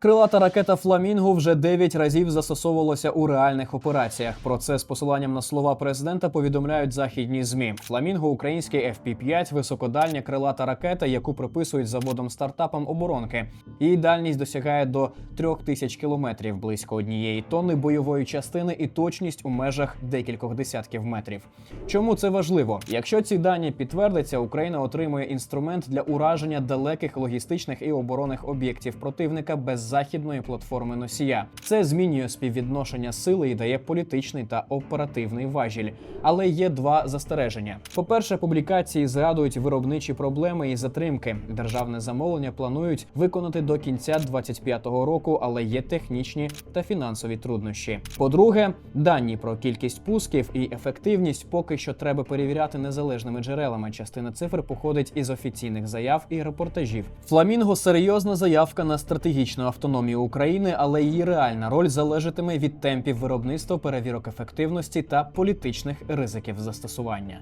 Крилата ракета Фламінго вже 9 разів застосовувалася у реальних операціях. Про це з посиланням на слова президента повідомляють західні змі. Фламінго український FP-5 – високодальня крилата ракета, яку приписують заводом стартапам оборонки. Її дальність досягає до 3000 кілометрів, близько однієї тонни бойової частини і точність у межах декількох десятків метрів. Чому це важливо? Якщо ці дані підтвердяться, Україна отримує інструмент для ураження далеких логістичних і оборонних об'єктів противника без західної платформи носія. Це змінює співвідношення сили і дає політичний та оперативний важіль. Але є два застереження: по-перше, публікації згадують виробничі проблеми і затримки. Державне замовлення планують виконати до кінця 25-го року, але є технічні та фінансові труднощі. По-друге, дані про кількість пусків і ефективність поки що треба перевіряти незалежними джерелами. Частина цифр походить із офіційних заяв і репортажів. Фламінго серйозна заявка на стратегічну автономію автономії України, але її реальна роль залежатиме від темпів виробництва, перевірок ефективності та політичних ризиків застосування.